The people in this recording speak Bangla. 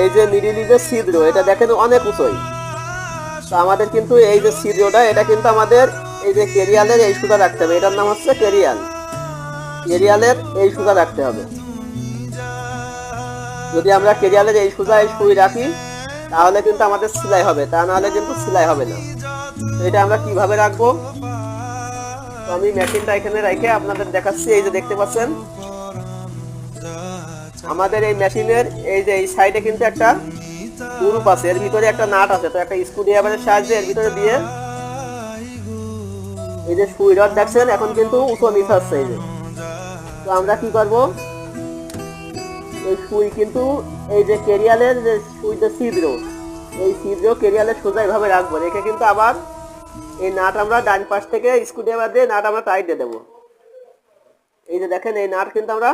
এই যে মিডিলি যে ছিদ্র এটা দেখেন অনেক উঁচুই। তো আমাদের কিন্তু এই যে ছিদ্রটা এটা কিন্তু আমাদের এই যে কেরিয়ালের এই সুতা রাখতে হবে। এটার নাম হচ্ছে কেরিয়াল। কেরিয়ালের এই সুতা রাখতে হবে। যদি আমরা কেরিয়ালের এই সুতায় সুই রাখি তাহলে কিন্তু আমাদের সেলাই হবে। তা নাহলে কিন্তু সেলাই হবে না। এটা আমরা কীভাবে রাখব? তো আমি মেশিনটা এখানে রেখে আপনাদের দেখাচ্ছি। এই যে দেখতে পাচ্ছেন আমাদের এই মেশিনের এই যে এই সাইডে কিন্তু একটা গ্রুপ আছে। এর ভিতরে একটা নাট আছে, তো একটা স্ক্রু ড্রাইভারের সাহায্যে এর ভিতরে দিয়ে এই যে সুই রড দেখছেন, এখন কিন্তু উঁচু নিচে হচ্ছে এই যে। তো আমরা কি করব? এই সুই কিন্তু এই যে কেরিয়ালের যে সুই যে ছিদ্র, এই ছিদ্র কেরিয়ালের সোজা এভাবে রাখব। রেখে কিন্তু আবার এই নাট আমরা ডান পাশ থেকে স্ক্রু ড্রাইভার দিয়ে নাট আমরা টাইট দিয়ে দেবো। এই যে দেখেন, এই নাট কিন্তু আমরা